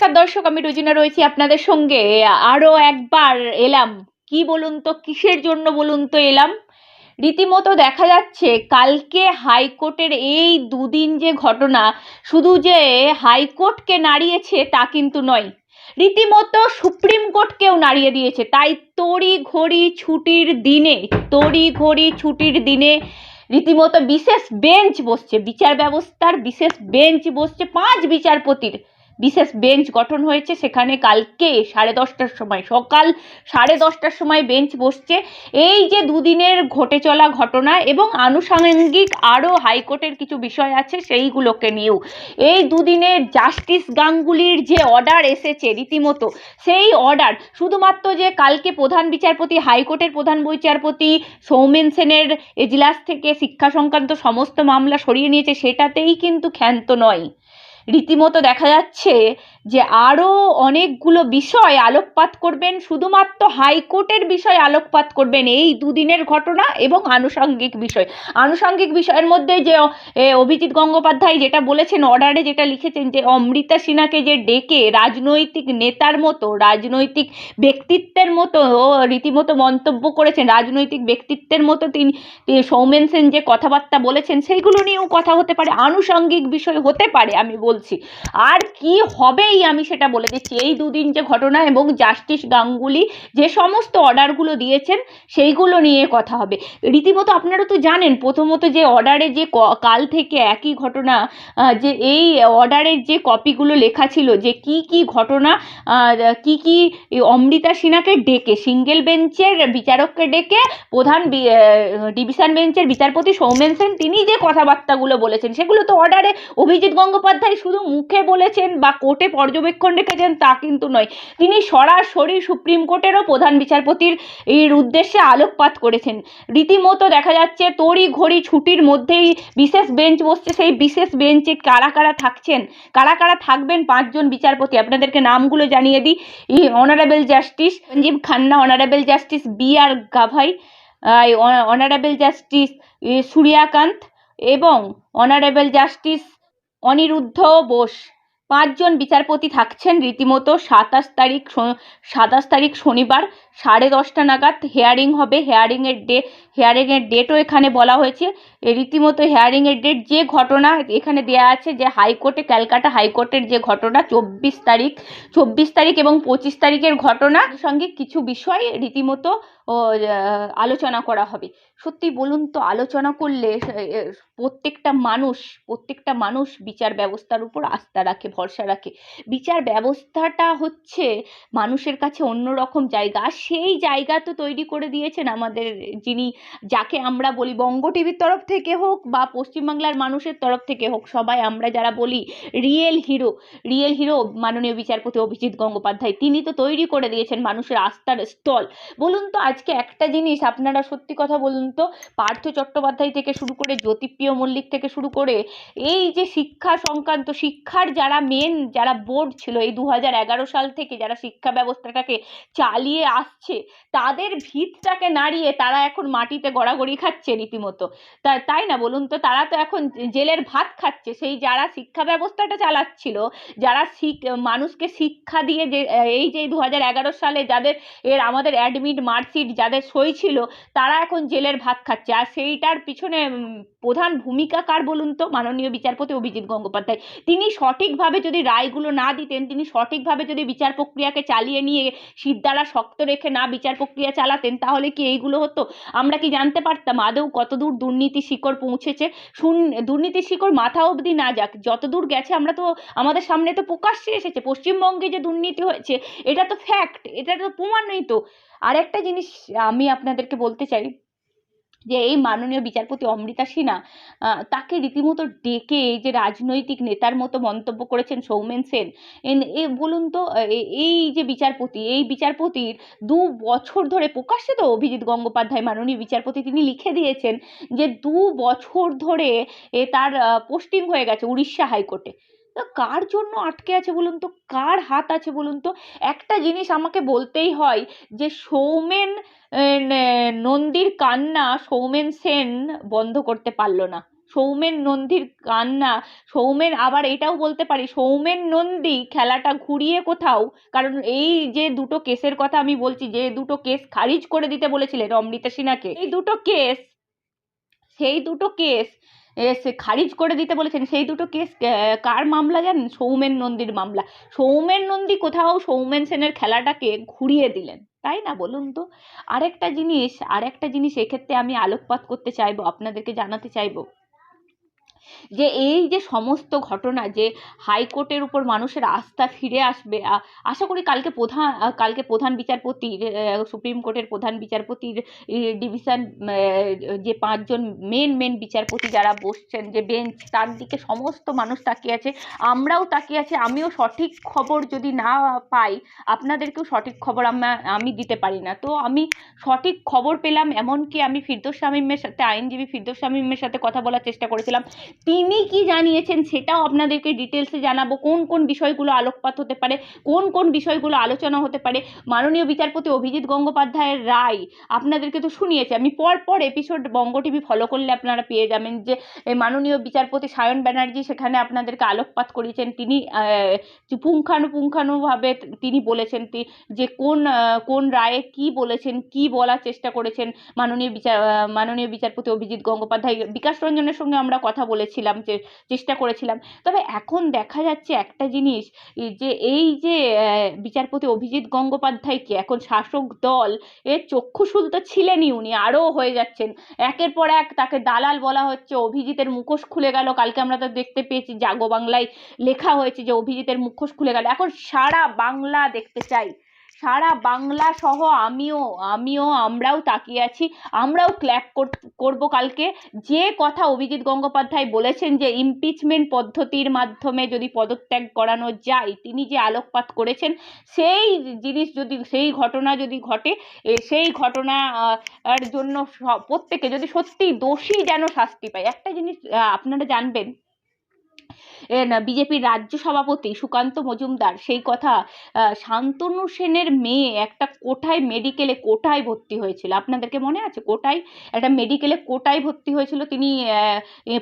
নমস্কার দর্শক, আমি রুজিনা রয়েছি আপনাদের সঙ্গে। আরও একবার এলাম। কি বলুন তো, কিসের জন্য বলুন তো এলাম? রীতিমতো দেখা যাচ্ছে, কালকে হাইকোর্টের এই দুদিন যে ঘটনা, শুধু যে হাইকোর্টকে নাড়িয়েছে তা কিন্তু নয়, রীতিমতো সুপ্রিম কোর্টকেও নাড়িয়ে দিয়েছে। তাই তড়ি ঘড়ি ছুটির দিনে তড়ি ঘড়ি ছুটির দিনে রীতিমতো বিশেষ বেঞ্চ বসছে, বিচার ব্যবস্থার বিশেষ বেঞ্চ বসছে, পাঁচ বিচারপতির। বিশেষ বেঞ্চ গঠন হয়েছে। সেখানে কালকে সাড়ে দশটার সময়, সকাল সাড়ে দশটার সময় বেঞ্চ বসছে। এই যে দুদিনের ঘটে চলা ঘটনা এবং আনুষঙ্গিক আরও হাইকোর্টের কিছু বিষয় আছে, সেইগুলোকে নিয়েও। এই দুদিনে জাস্টিস গাঙ্গুলির যে অর্ডার এসেছে রীতিমতো, সেই অর্ডার শুধুমাত্র যে কালকে প্রধান বিচারপতি, হাইকোর্টের প্রধান বিচারপতি সৌমেন সেনের এজলাস থেকে শিক্ষা সংক্রান্ত সমস্ত মামলা সরিয়ে নিয়েছে, সেটাতেই কিন্তু ক্ষান্ত নয়। রীতিমতো দেখা যাচ্ছে যে আরও অনেকগুলো বিষয় আলোকপাত করবেন, শুধুমাত্র হাইকোর্টের বিষয় আলোকপাত করবেন, এই দুদিনের ঘটনা এবং আনুষঙ্গিক বিষয়। আনুষঙ্গিক বিষয়ের মধ্যে যে অভিজিৎ গঙ্গোপাধ্যায় যেটা বলেছেন, অর্ডারে যেটা লিখেছেন যে, অমৃতা সিনহাকে যে ডেকে রাজনৈতিক নেতার মতো, রাজনৈতিক ব্যক্তিত্বের মতো রীতিমতো মন্তব্য করেছেন, রাজনৈতিক ব্যক্তিত্বের মতো তিনি সৌমেন সেন যে কথাবার্তা বলেছেন, সেইগুলো নিয়েও কথা হতে পারে, আনুষঙ্গিক বিষয় হতে পারে, আমি বলছি। আর কি হবেই আমি সেটা বলে দিচ্ছি। এই দুদিন যে ঘটনা এবং জাস্টিস গাঙ্গুলি যে সমস্ত অর্ডারগুলো দিয়েছেন, সেইগুলো নিয়ে কথা হবে। রীতিমতো আপনারা তো জানেন, প্রথমত যে অর্ডারে যে কাল থেকে একই ঘটনা যে এই অর্ডারের যে কপিগুলো লেখা ছিল, যে কি কি ঘটনা কি কি অমৃতা সিনহাকে ডেকে, সিঙ্গেল বেঞ্চের বিচারককে ডেকে, প্রধান ডিভিশন বেঞ্চের বিচারপতি সৌমেন সেন, তিনি যে কথাবার্তাগুলো বলেছেন, সেগুলো তো অর্ডারে অভিজিৎ গঙ্গোপাধ্যায় শুধু মুখে বলেছেন বা কোর্টে পর্যবেক্ষণ রেখেছেন তা কিন্তু নয়। তিনি সরাসরি সুপ্রিম কোর্টেরও প্রধান বিচারপতির এর উদ্দেশ্যে আলোকপাত করেছেন। রীতিমতো দেখা যাচ্ছে তড়ি ঘড়ি ছুটির মধ্যেই বিশেষ বেঞ্চ বসছে। সেই বিশেষ বেঞ্চে কারা কারা থাকছেন? কারা কারা থাকবেন? পাঁচজন বিচারপতি। আপনাদেরকে নামগুলো জানিয়ে দিই। Honourable justice Sanjiv Khanna honourable justice B R Gavai honourable justice Suryakant এবং অনারেবল জাস্টিস অনিরুদ্ধ বোস। পাঁচজন বিচারপতি থাকছেন। রীতিমতো সাতাশ তারিখ সাতাশ তারিখ শনিবার সাড়ে দশটা নাগাদ হেয়ারিং হবে। হেয়ারিংয়ের ডে হেয়ারিংয়ের ডেটও এখানে বলা হয়েছে। রীতিমতো হেয়ারিংয়ের ডেট যে ঘটনা এখানে দেয়া আছে যে হাইকোর্টে, ক্যালকাটা হাইকোর্টের যে ঘটনা, চব্বিশ তারিখ চব্বিশ তারিখ এবং পঁচিশ তারিখের ঘটনা সঙ্গে কিছু বিষয় রীতিমতো আলোচনা করা হবে। সত্যি বলুন তো, আলোচনা করলে প্রত্যেকটা মানুষ প্রত্যেকটা মানুষ বিচার ব্যবস্থার উপর আস্থা রাখে, ভরসা রাখে। বিচার ব্যবস্থাটা হচ্ছে মানুষের কাছে অন্যরকম জায়গা, আর সেই জায়গা তো তৈরি করে দিয়েছেন আমাদের যিনি, যাকে আমরা বলি বঙ্গ টিভির তরফ থেকে হোক বা পশ্চিমবাংলার মানুষের তরফ থেকে হোক, সবাই আমরা যারা বলি রিয়েল হিরো রিয়েল হিরো মাননীয় বিচারপতি অভিজিৎ গঙ্গোপাধ্যায়, তিনি তো তৈরি করে দিয়েছেন মানুষের আস্থার স্থল বলুন তো, আজকে একটা জিনিস, আপনারা সত্যি কথা বলুন তো পার্থ চট্টোপাধ্যায় থেকে শুরু করে জ্যোতিপ্রিয় মল্লিক থেকে শুরু করে এই যে শিক্ষা সংক্রান্ত, শিক্ষার যারা মেন যারা বোর্ড ছিল এই দু হাজার এগারো সাল থেকে যারা শিক্ষা ব্যবস্থাটাকে চালিয়ে আসছে, তাদের ভিতটাকে নাড়িয়ে তারা এখন মাটিতে গড়াগড়ি খাচ্ছে রীতিমতো। তা, তাই না? বলুন তো, তারা তো এখন জেলের ভাত খাচ্ছে। সেই যারা শিক্ষা ব্যবস্থাটা চালাচ্ছিল, যারা মানুষকে শিক্ষা দিয়ে যে, এই যে দু হাজার এগারো সালে যাদের, এর আমাদের অ্যাডমিট মার্কশিট যাদের সই ছিল, তারা এখন জেলের ভাত খাচ্ছে। আর সেইটার পিছনে প্রধান ভূমিকা কার বলুন তো? মাননীয় বিচারপতি অভিজিৎ গঙ্গোপাধ্যায়। তিনি সঠিকভাবে যদি রায়গুলো না দিতেন, তিনি সঠিকভাবে যদি বিচার প্রক্রিয়াকে চালিয়ে নিয়ে সিদ্ধারা শক্ত রেখে না বিচার প্রক্রিয়া চালাতেন, তাহলে কি এইগুলো হতো? আমরা কি জানতে পারতাম আদৌ কতদূর দুর্নীতি শিকড় পৌঁছেছে? শুন, দুর্নীতি শিকড় মাথা অবধি না যাক, যতদূর গেছে আমরা তো, আমাদের সামনে তো প্রকাশ্যে এসেছে। পশ্চিমবঙ্গে যে দুর্নীতি হয়েছে, এটা তো ফ্যাক্ট এটা তো প্রমাণই তো। আরেকটা জিনিস আমি আপনাদেরকে বলতে চাই যে এই মাননীয় বিচারপতি অমৃতা সিনহা তাকে রীতিমতো ডেকে এই যে রাজনৈতিক নেতার মতো মন্তব্য করেছেন সৌমেন সেন এ, বলুন তো এই যে বিচারপতি, এই বিচারপতির দু বছর ধরে প্রকাশ্যে তো অভিজিৎ গঙ্গোপাধ্যায়, মাননীয় বিচারপতি তিনি লিখে দিয়েছেন যে দু বছর ধরে এ তার পোস্টিং হয়ে গেছে উড়িষ্যা হাইকোর্টে। তো কার জন্য আটকে আছে বলুন তো? কার হাত আছে বলুন তো? একটা জিনিস আমাকে বলতেই হয় যে সৌমেন নন্দীর কান্না সৌমেন সেন বন্ধ করতে পারল না। সৌমেন, নন্দীর কান্না, সৌমেন আবার এটাও বলতে পারি, সৌমেন, নন্দী খেলাটা ঘুরিয়ে কোথাও, কারণ এই যে দুটো কেসের কথা আমি বলছি, যে দুটো কেস খারিজ করে দিতে বলেছিলেন অমৃতা সিনহাকে, এই দুটো কেস, সেই দুটো কেস খারিজ করে দিতে বলেছেন। সেই দুটো কেস কার মামলা জানেন? সৌমেন নন্দীর মামলা। সৌমেন নন্দী কোথাও সৌমেন সেনের খেলাটাকে ঘুরিয়ে দিলেন, তাই না বলুন তো? আরেকটা জিনিস আরেকটা জিনিস এক্ষেত্রে আমি আলোকপাত করতে চাইব, আপনাদেরকে জানাতে চাইব। যে এই যে সমস্ত ঘটনা যে হাইকোর্টের উপর মানুষের আস্থা ফিরে আসবে আশা করি কালকে প্রধান কালকে প্রধান বিচারপতির সুপ্রিম কোর্টের প্রধান বিচারপতির ডিভিশন যে পাঁচজন মেন মেন বিচারপতি যারা বসছেন, যে বেঞ্চ তার দিকে সমস্ত মানুষ তাকিয়ে আছে, আমরাও তাকিয়ে আছি, আমিও সঠিক খবর যদি না পাই, আপনাদেরকেও সঠিক খবর আমা- দিতে পারি না। তো আমি সঠিক খবর পেলাম, এমনকি আমি ফিরদোস শামীমের সাথে, আইনজীবী ফিরদোস শামীমের সাথে কথা বলার চেষ্টা করেছিলাম তিনি কি জানিয়েছেন সেটাও আপনাদেরকে ডিটেলসে জানাব। কোন কোন বিষয়গুলো আলোকপাত হতে পারে, কোন কোন বিষয়গুলো আলোচনা হতে পারে। মাননীয় বিচারপতি অভিজিৎ গঙ্গোপাধ্যায়ের রায় আপনাদেরকে তো শুনিয়েছে। আমি পর পর এপিসোড বঙ্গ টিভি ফলো করলে আপনারা পেয়ে যাবেন যে মাননীয় বিচারপতি সায়ন ব্যানার্জি সেখানে আপনাদেরকে আলোকপাত করিয়েছেন। তিনি পুঙ্খানুপুঙ্খানুভাবে তিনি বলেছেন যে কোন কোন রায়ে কি বলেছেন, কি বলার চেষ্টা করেছেন মাননীয় বিচার মাননীয় বিচারপতি অভিজিৎ গঙ্গোপাধ্যায়। বিকাশ রঞ্জনের সঙ্গে আমরা কথা বলেছিলাম যে, চেষ্টা করেছিলাম। তবে এখন দেখা যাচ্ছে একটা জিনিস যে এই যে বিচারপতি অভিজিৎ গঙ্গোপাধ্যায়কে এখন শাসক দল এর চক্ষুশুল তো ছিলেনই উনি, আরও হয়ে যাচ্ছেন। একের পর এক তাকে দালাল বলা হচ্ছে, অভিজিতের মুখোশ খুলে গেল, কালকে আমরা তো দেখতে পেয়েছি, জাগো বাংলায় লেখা হয়েছে যে অভিজিতের মুখোশ খুলে গেল। এখন সারা বাংলা দেখতে চাই। সারা বাংলা সহ আমিও আমিও আমরাও তাকিয়ে আছি। আমরাও ক্ল্যাপ করব কালকে। যে কথা অভিজিৎ গঙ্গোপাধ্যায় বলেছেন যে ইমপিচমেন্ট পদ্ধতির মাধ্যমে যদি পদত্যাগ করানো যায় তিনি যে আলোকপাত করেছেন সেই জিনিস যদি সেই ঘটনা যদি ঘটে সেই ঘটনা আহ, আর জন্য প্রত্যেকে যদি সত্যি দোষী যেন শাস্তি পায়। একটা জিনিস আপনারা জানবেন বিজেপির রাজ্য সভাপতি সুকান্ত মজুমদার, সেই কথা শান্তনু সেনের মেয়ে একটা কোটায় মেডিকেলে কোটায় ভর্তি হয়েছিল। আপনাদেরকে মনে আছে? কোটায় একটা মেডিকেলে কোটায় ভর্তি হয়েছিল। তিনি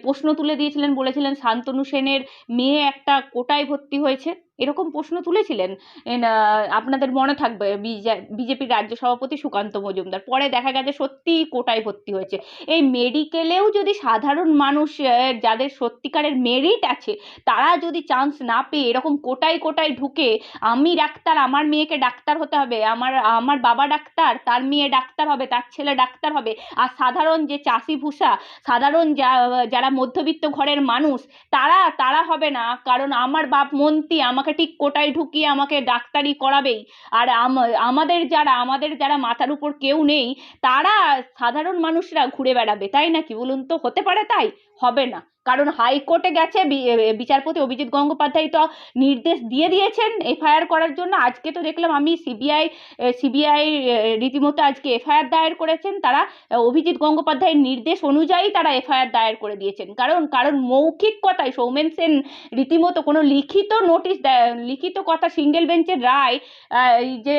প্রশ্ন তুলে দিয়েছিলেন, বলেছিলেন শান্তনু সেনের মেয়ে একটা কোটায় ভর্তি হয়েছে। এরকম প্রশ্ন তুলেছিলেন। আপনাদের মনে থাকবে বিজেপির রাজ্য সভাপতি সুকান্ত মজুমদার। পরে দেখা গেছে সত্যিই কোটায় ভর্তি হয়েছে। এই মেডিকেলেও যদি সাধারণ মানুষ যাদের সত্যিকারের মেরিট আছে তারা যদি চান্স না পেয়ে এরকম কোটায় কোটায় ঢুকে, আমি ডাক্তার, আমার মেয়েকে ডাক্তার হতে হবে, আমার আমার বাবা ডাক্তার, তার মেয়ে ডাক্তার হবে, তার ছেলে ডাক্তার হবে, আর সাধারণ যে চাষি ভূষা, সাধারণ যারা মধ্যবিত্ত ঘরের মানুষ, তারা তারা হবে না। কারণ আমার বাপ মন্ত্রী, আমাকে ঠিক কোটায় ঢুকিয়ে আমাকে ডাক্তারি করাবেই। আর আমাদের যারা আমাদের যারা মাথার উপর কেউ নেই, তারা সাধারণ মানুষরা ঘুরে বেড়াবে, তাই নাকি? বলুন তো, হতে পারে তাই? হবে না। কারণ হাইকোর্টে গেছে বিচারপতি অভিজিৎ গঙ্গোপাধ্যায় তো নির্দেশ দিয়ে দিয়েছেন এফআইআর করার জন্য। আজকে তো দেখলাম আমি সিবিআই সিবিআই রীতিমতো আজকে এফআইআর দায়ের করেছেন। তারা অভিজিৎ গঙ্গোপাধ্যায়ের নির্দেশ অনুযায়ী তারা এফআইআর দায়ের করে দিয়েছেন। কারণ কারণ মৌখিক কথায় সৌমেন সেন রীতিমতো কোনো লিখিত নোটিশ লিখিত কথা সিঙ্গেল বেঞ্চের রায় যে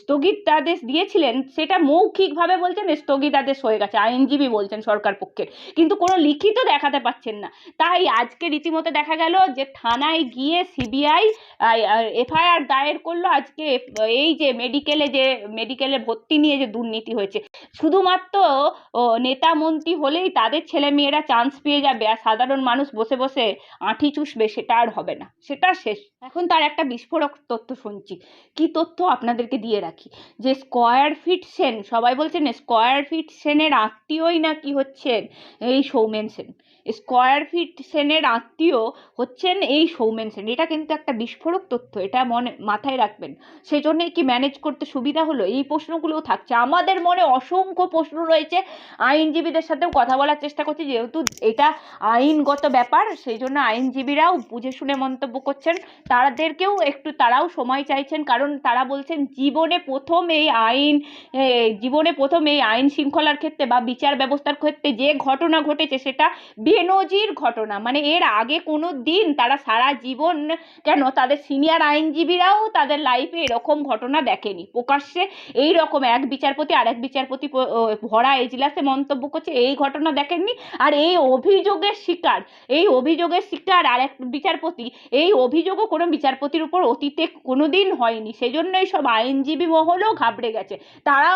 স্থগিতাদেশ দিয়েছিলেন, সেটা মৌখিকভাবে বলছেন, স্থগিতাদেশ হয়ে গেছে। আইনজীবী বলছেন সরকার পক্ষের। কিন্তু কোনো লিখিত দেখাতে পাচ্ছেন না। তাই আজকে রীতিমতো দেখা গেল যে থানায় গিয়ে সিবিআই এফআইআর দায়ের করল। আজকে এই যে মেডিকেলে যে মেডিকেলে ভর্তি নিয়ে যে দুর্নীতি হয়েছে। শুধুমাত্র নেতা মন্ত্রী হলেই তাদের ছেলে মেয়েরা চান্স পেয়ে যাবে আর সাধারণ মানুষ বসে বসে আঁঠি চুষবে, সেটা আর হবে না। সেটা শেষ। এখন তার একটা বিস্ফোরক তথ্য শুনছি। কি তথ্য আপনাদেরকে দিয়ে রাখি? যে স্কোয়ার ফিট সেন সবাই বলছেন স্কোয়ার ফিট সেনের আত্মীয়ই নাকি হচ্ছেন? এই সৌমেন সেন স্কোয়ার ফিট সেনের আত্মীয় হচ্ছেন এই সৌমেন সেন। এটা কিন্তু একটা বিস্ফোরক তথ্য, এটা মনে, মাথায় রাখবেন। সেই জন্যই কি ম্যানেজ করতে সুবিধা হলো? এই প্রশ্নগুলোও থাকছে। আমাদের মনে অসংখ্য প্রশ্ন রয়েছে। আইনজীবীদের সাথেও কথা বলার চেষ্টা করছি, যেহেতু এটা আইনগত ব্যাপার সেই জন্য আইনজীবীরাও বুঝে শুনে মন্তব্য করছেন। তাদেরকেও একটু, তারাও সময় চাইছেন, কারণ তারা বলছেন, জীবনে প্রথম এই আইন জীবনে প্রথম এই আইন শৃঙ্খলার ক্ষেত্রে বা বিচার ব্যবস্থার ক্ষেত্রে যে ঘটনা ঘটেছে, সেটা বেনজির ঘটনা। মানে এর আগে কোনো দিন তারা সারা জীবন কেন তাদের সিনিয়র আইনজীবীরাও তাদের লাইফে এরকম ঘটনা দেখেনি। প্রকাশ্যে এই রকম এক বিচারপতি আরেক বিচারপতি ভরা এজলাসে মন্তব্য করছে, এই ঘটনা দেখেননি? আর এই অভিযোগের শিকার, এই অভিযোগের শিকার আরেক বিচারপতি, এই অভিযোগও কোনো বিচারপতির উপর অতীতে কোনো দিন হয়নি। সেজন্য এই সব আইনজীবী মহলও ঘাবড়ে গেছে। তারা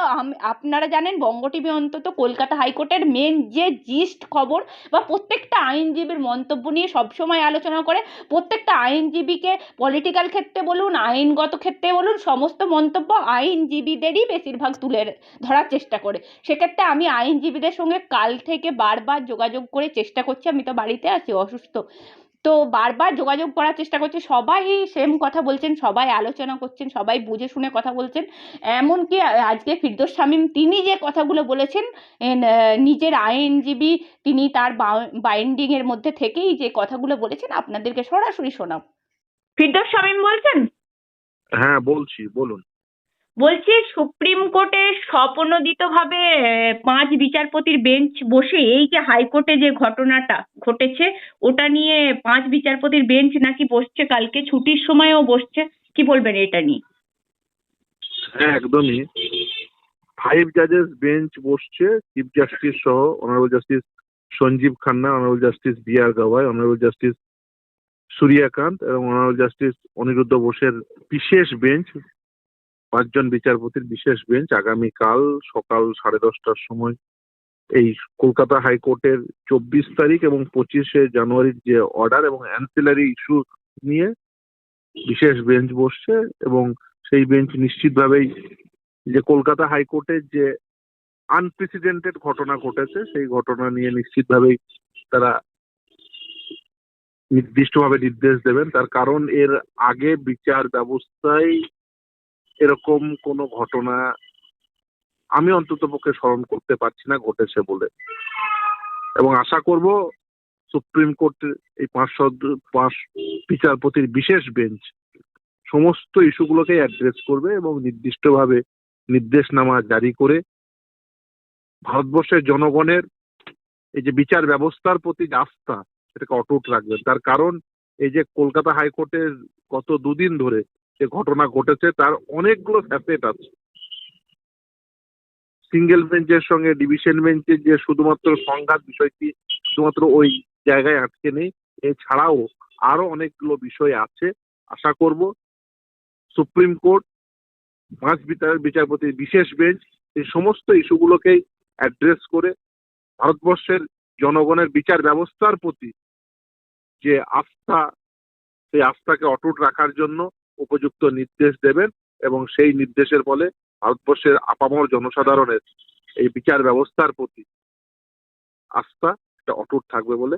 আপনারা জানেন, বঙ্গ টিভি অন্তত কলকাতা হাইকোর্টের মেন যে জিস্ট খবর বা প্রত্যেকটা আইনজীবীর মন্তব্য নিয়ে সবসময় আলোচনা করে, প্রত্যেকটা আইনজীবীকে পলিটিক্যাল ক্ষেত্রে বলুন, আইনগত ক্ষেত্রে বলুন, সমস্ত মন্তব্য আইনজীবীদেরই বেশিরভাগ তুলে ধরার চেষ্টা করে। সেক্ষেত্রে আমি আইনজীবীদের সঙ্গে কাল থেকে বারবার যোগাযোগ করে চেষ্টা করছি, আমি তো বাড়িতে আছি, অসুস্থ। তো বারবার যোগাযোগ করার চেষ্টা করছি। সবাই সেম কথা বলছেন, সবাই আলোচনা করছেন, সবাই বুঝে শুনে কথা বলছেন। এমনকি আজকে ফিরদোস শামীম তিনি যে কথাগুলো বলেছেন নিজের আইনজীবী তিনি তার বাইন্ডিং এর মধ্যে থেকেই যে কথাগুলো বলেছেন, আপনাদেরকে সরাসরি শোনাব। ফিরদোস শামীম বলছেন? হ্যাঁ বলছি, বলুন। বলছি সুপ্রিম কোর্টে স্বপ্রণোদিতভাবে পাঁচ বিচারপতির বেঞ্চ বসে এই যে হাইকোর্টে যে ঘটনাটা ঘটেছে, ওটা নিয়ে পাঁচ বিচারপতির বেঞ্চ নাকি বসছে কালকে, ছুটির সময়ও বসছে। কি বলবেন এটা নিয়ে? হ্যাঁ একদমই। ফাইভ জাজেস বেঞ্চ বসছে চিফ জাস্টিস সহ honourable justice Sanjiv Khanna honourable justice B R Gavai honourable justice Suryakant এবং অনারেবল জাস্টিস অনিরুদ্ধ বোসের বিশেষ বেঞ্চ পাঁচজন বিচারপতির বিশেষ বেঞ্চ আগামীকাল সকাল সাড়ে দশটার সময় এই কলকাতা হাইকোর্টের চব্বিশ তারিখ এবং পঁচিশে জানুয়ারির যে অর্ডার এবং অ্যান্সিলারি ইস্যু নিয়ে বিশেষ বেঞ্চ বসছে এবং সেই বেঞ্চ নিশ্চিতভাবেই যে কলকাতা হাইকোর্টের যে আনপ্রেসিডেন্টেড ঘটনা ঘটেছে, সেই ঘটনা নিয়ে নিশ্চিতভাবেই তারা নির্দিষ্টভাবে নির্দেশ দেবেন। তার কারণ এর আগে বিচার ব্যবস্থায় এরকম কোনো ঘটনা আমি অন্তত পক্ষে স্মরণ করতে পারছি না ঘটেছে বলে। এবং আশা করব সুপ্রিম কোর্টের এই পাঁচ সদ- পাঁচ বিচারপতির বিশেষ বেঞ্চ সমস্ত ইস্যুগুলোকে অ্যাড্রেস করবে এবং নির্দিষ্টভাবে নির্দেশনামা জারি করে ভারতবর্ষের জনগণের এই যে বিচার ব্যবস্থার প্রতি যে আস্থা, সেটাকে অটুট রাখবেন। তার কারণ এই যে কলকাতা হাইকোর্টের গত দুদিন ধরে যে ঘটনা ঘটেছে, তার অনেকগুলো ফ্যাসেট আছে। সিঙ্গেল বেঞ্চের সঙ্গে ডিভিশন বেঞ্চের যে শুধুমাত্র সংঘাত বিষয়টি শুধুমাত্র ওই জায়গায় আটকে নেই, এছাড়াও আরও অনেকগুলো বিষয় আছে। আশা করব সুপ্রিম কোর্ট, পাঁচ বিচার বিচারপতির বিশেষ বেঞ্চ এই সমস্ত ইস্যুগুলোকেই অ্যাড্রেস করে ভারতবর্ষের জনগণের বিচার ব্যবস্থার প্রতি যে আস্থা, সেই আস্থাকে অটুট রাখার জন্য উপযুক্ত নির্দেশ দেবেন এবং সেই নির্দেশের ফলে ভারতবর্ষের আপামর জনসাধারণের এই বিচার ব্যবস্থার প্রতি আস্থা এটা অটুট থাকবে বলে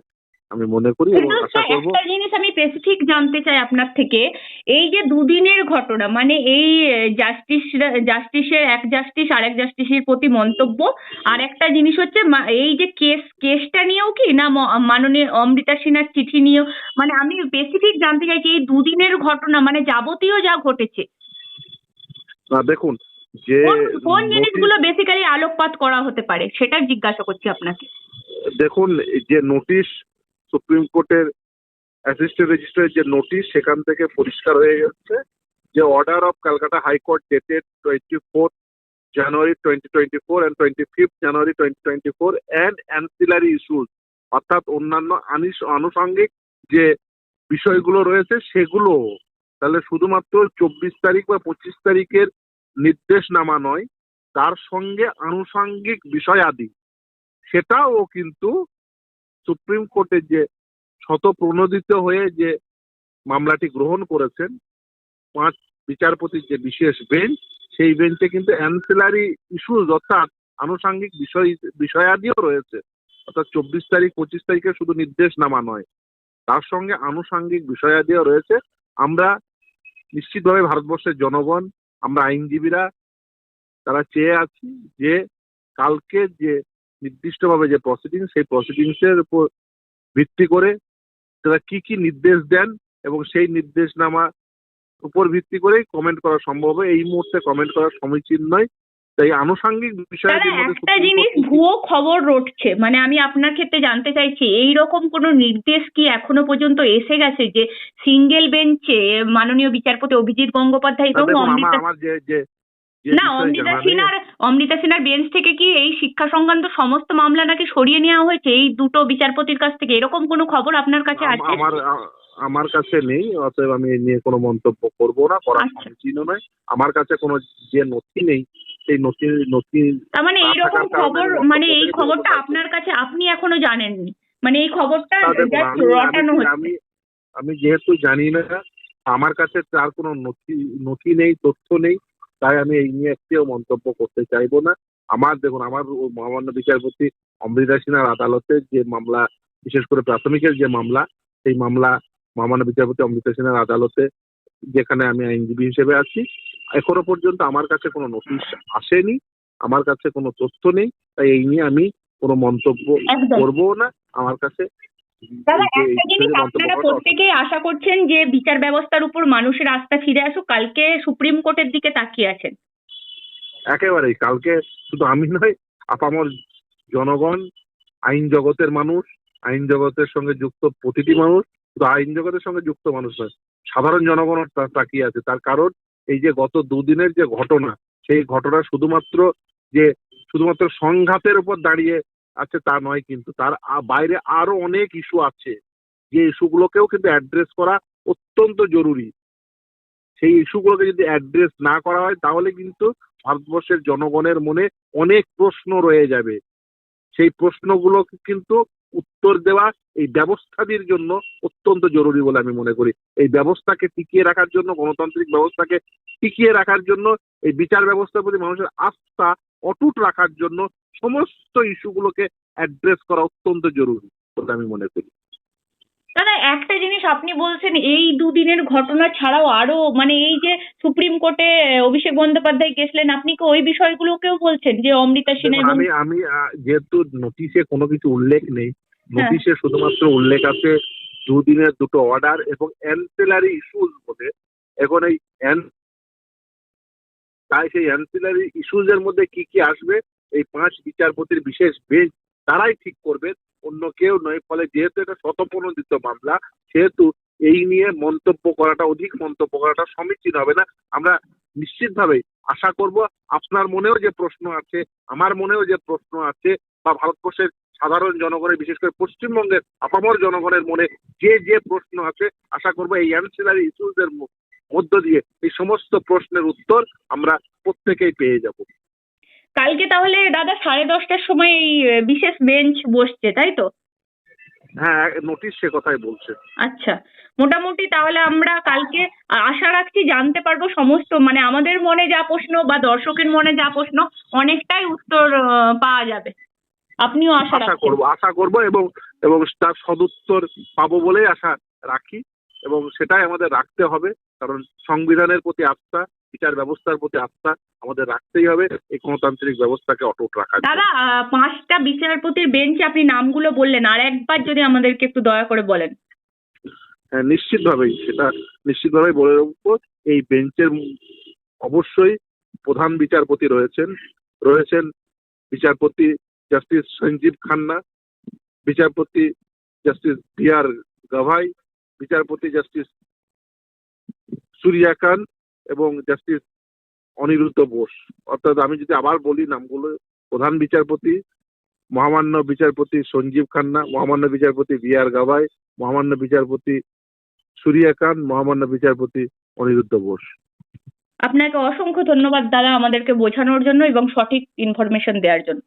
আমি মনে করি এবং আশা করব একটা জিনিস আমি স্পেসিফিক জানতে চাই আপনার থেকে। এই যে দুদিনের ঘটনা মানে এই জাস্টিস জাস্টিসের এক জাস্টিস আরেক জাস্টিসের প্রতি মন্তব্য আর একটা জিনিস হচ্ছে এই যে কেস কেসটা নিয়েও কি না মাননীয় অমৃতা সিনহার চিঠি নিয়েও মানে আমি স্পেসিফিক জানতে চাইছি এই দুদিনের ঘটনা মানে যাবতীয় যা ঘটেছে। না দেখুন যে কোন- কোন জিনিসগুলো বেসিক্যালি আলোকপাত করা হতে পারে সেটা জিজ্ঞাসা করছি আপনাকে। দেখুন যে নোটিশ সুপ্রিম কোর্টের অ্যাসিস্ট্যান্ট রেজিস্ট্রারের যে নোটিশ সেখান থেকে পরিষ্কার হয়ে যাচ্ছে যে order of Calcutta high court dated twenty four January twenty twenty four and twenty fifth January twenty twenty four and ancillary issues অর্থাৎ অন্যান্য আনিস- আনুষঙ্গিক যে বিষয়গুলো রয়েছে সেগুলো তাহলে শুধুমাত্র চব্বিশ তারিখ বা পঁচিশ তারিখের নির্দেশনামা নয়, তার সঙ্গে আনুষঙ্গিক বিষয়াদি, সেটাও কিন্তু সুপ্রিম কোর্টের যে শতপ্রণোদিত হয়ে যে মামলাটি গ্রহণ করেছেন, পাঁচ বিচারপতির যে বিশেষ বেঞ্চ, সেই বেঞ্চে কিন্তু অ্যান্সিলারি ইস্যুজ অর্থাৎ আনুষঙ্গিক বিষয়, বিষয়াদিও রয়েছে। অর্থাৎ চব্বিশ তারিখ, পঁচিশ তারিখে শুধু নির্দেশনামা নয়, তার সঙ্গে আনুষঙ্গিক বিষয়াদিও রয়েছে। আমরা নিশ্চিতভাবে ভারতবর্ষের জনগণ, আমরা আইনজীবীরা, তারা চেয়ে আছি যে কালকে যে নির্দিষ্টভাবে যে প্রসিডিং সেই প্রসিডিংসের উপর ভিত্তি করে তারা কি কি নির্দেশ দেন এবং সেই নির্দেশনামা উপর ভিত্তি করেই কমেন্ট করা সম্ভব হবে। এই মুহূর্তে কমেন্ট করা সমীচীন নয়। তাই আনুষঙ্গিক মধ্যে একটা জিনিস ভুয়ো খবর রটছে। মানে আমি আপনার ক্ষেত্রে জানতে চাইছি এই রকম কোনো নির্দেশ কি এখনও পর্যন্ত এসে গেছে যে সিঙ্গেল বেঞ্চে মাননীয় বিচারপতি অভিজিৎ গঙ্গোপাধ্যায় এবং আমার যে যে না অমৃতা সিনহার অমৃতা সিনহার বেঞ্চ থেকে কি এই শিক্ষা সংক্রান্ত সমস্ত মামলা নাকি সরিয়ে নেওয়া হয়েছে? এই দুটো বিচারপতির কাছ থেকে এরকম কোনো খবর আপনার কাছে আছে? আমার আমার কাছে নেই অতএব আমি এই নিয়ে কোনো মন্তব্য করব না করা আচ্ছা। সমীচীনও নয়। আমার কাছে কোনো যে নথি নেই সেই নথি নথি তার মানে এইরকম খবর মানে এই খবরটা আপনার কাছে আপনি এখনও জানেননি। মানে এই খবরটা রটানো হচ্ছে। আমি যেহেতু জানি না আমার কাছে তার কোনো নথি নথি নেই তথ্য নেই। তাই আমি এই নিয়ে একটিও মন্তব্য করতে চাইব না। আমার দেখুন আমার মহামান্য বিচারপতি অমৃতা সিনহার আদালতে যে মামলা বিশেষ করে প্রাথমিকের যে মামলা সেই মামলা মহামান্য বিচারপতি অমৃতা সিনহার আদালতে যেখানে আমি আইনজীবী হিসেবে আছি এখনও পর্যন্ত আমার কাছে কোনো নোটিশ আসেনি আমার কাছে কোনো তথ্য নেই তাই এই নিয়ে আমি কোনো মন্তব্য করব না আমার কাছে দাদা একটা জিনিস আপনারা প্রত্যেকেই আশা করছেন যে বিচার ব্যবস্থার উপর মানুষের আস্থা ফিরে আসুক কালকে সুপ্রিম কোর্টের দিকে তাকিয়ে আছেন। একেবারেই কালকে শুধু আমি নয় আপামর জনগণ আইন জগতের মানুষ আইন জগতের সঙ্গে যুক্ত প্রতিটি মানুষ শুধু আইন জগতের সঙ্গে যুক্ত মানুষ নয় সাধারণ জনগণ তাকিয়ে আছে। তার কারণ এই যে গত দুদিনের যে ঘটনা সেই ঘটনা শুধুমাত্র যে শুধুমাত্র সংঘাতের উপর দাঁড়িয়ে আছে তা নয় কিন্তু তার বাইরে আরও অনেক ইস্যু আছে। যে ইস্যুগুলোকেও কিন্তু অ্যাড্রেস করা অত্যন্ত জরুরি। সেই ইস্যুগুলোকে যদি অ্যাড্রেস না করা হয়, তাহলে কিন্তু ভারতবর্ষের জনগণের মনে অনেক প্রশ্ন রয়ে যাবে। সেই প্রশ্নগুলোকে কিন্তু উত্তর দেওয়া এই ব্যবস্থাটির জন্য অত্যন্ত জরুরি বলে আমি মনে করি। এই ব্যবস্থাকে টিকিয়ে রাখার জন্য, গণতান্ত্রিক ব্যবস্থাকে টিকিয়ে রাখার জন্য এই বিচার ব্যবস্থার প্রতি মানুষের আস্থা অটুট রাখার জন্য সমস্ত ইস্যুগুলোকে অ্যাড্রেস করা অত্যন্ত জরুরি বলে আমি মনে করি। দাদা একটা জিনিস আপনি বলছেন এই দুদিনের ঘটনা ছাড়াও আরও মানে এই যে সুপ্রিম কোর্টে অভিষেক বন্দ্যোপাধ্যায় গেছিলেন আপনি কি ওই বিষয়গুলোকেও বলছেন যে অমৃতা সিনহা আমি আমি যেহেতু নোটিশে কোনো কিছু উল্লেখ নেই নোটিশে শুধুমাত্র উল্লেখ আছে দুদিনের দুটো অর্ডার এবং অ্যান্সেলারি ইস্যুজ বলে এখন এই তাই সেই অ্যান্সেলারি ইস্যুজ এর মধ্যে কি কি আসবে, এই পাঁচ বিচারপতির বিশেষ বেঞ্চ তারাই ঠিক করবে, অন্য কেউ নয়। ফলে যেহেতু এটা শতপ্রণোদিত মামলা, সেহেতু এই নিয়ে মন্তব্য করাটা, অধিক মন্তব্য করাটা সমীচীন হবে না। আমরা নিশ্চিতভাবে আশা করব, আপনার মনেও যে প্রশ্ন আছে, আমার মনেও যে প্রশ্ন আছে, বা ভারতবর্ষের সাধারণ জনগণের, বিশেষ করে পশ্চিমবঙ্গের আপামর জনগণের মনে যে যে প্রশ্ন আছে, আশা করব এই অ্যান্সিলারি ইস্যুজ এর ম- মধ্য দিয়ে এই সমস্ত প্রশ্নের উত্তর আমরা প্রত্যেকেই পেয়ে যাব। কালকে তাহলে দাদা সাড়ে দশটার সময় এই বিশেষ বেঞ্চ বসছে তাই তো? হ্যাঁ নোটিশ সে কথাই বলছে। আচ্ছা মোটামুটি তাহলে আমরা কালকে আশা রাখছি জানতে পারব সমস্ত মানে আমাদের মনে যা প্রশ্ন বা দর্শকের মনে যা প্রশ্ন অনেকটাই উত্তর পাওয়া যাবে। আপনিও আশা আশা রাখছেন। আশা করব এবং এবং তার সদুত্তর পাবো বলেই আশা রাখি। এবং সেটাই আমাদের রাখতে হবে। কারণ সংবিধানের প্রতি আস্থা বিচার ব্যবস্থার প্রতি আস্থা আমাদের রাখতেই হবে। এই গণতান্ত্রিক ব্যবস্থাকে অটুট রাখা। দাদা পাঁচটা বিচারপতির বেঞ্চে আপনি নামগুলো বললেন। আর একবার যদি আমাদেরকে একটু দয়া করে বলেন। হ্যাঁ নিশ্চিতভাবেই সেটা নিশ্চিতভাবেই বলে রাখব। এই বেঞ্চের অবশ্যই প্রধান বিচারপতি রয়েছেন। রয়েছেন বিচারপতি জাস্টিস সঞ্জীব খান্না বিচারপতি জাস্টিস বি আর গাভাই বিচারপতি জাস্টিস সূর্যাকান্ত এবং জাস্টিস অনিরুদ্ধ বোস। অর্থাৎ আমি যদি আবার বলি নামগুলো, প্রধান বিচারপতি, মহামান্য বিচারপতি সঞ্জীব খান্না, মহামান্য বিচারপতি বি আর গাভাই, মহামান্য বিচারপতি সূর্যাকান্ত মহামান্য বিচারপতি অনিরুদ্ধ বোস। আপনাকে অসংখ্য ধন্যবাদ দাদা আমাদেরকে বোঝানোর জন্য এবং সঠিক ইনফরমেশন দেওয়ার জন্য।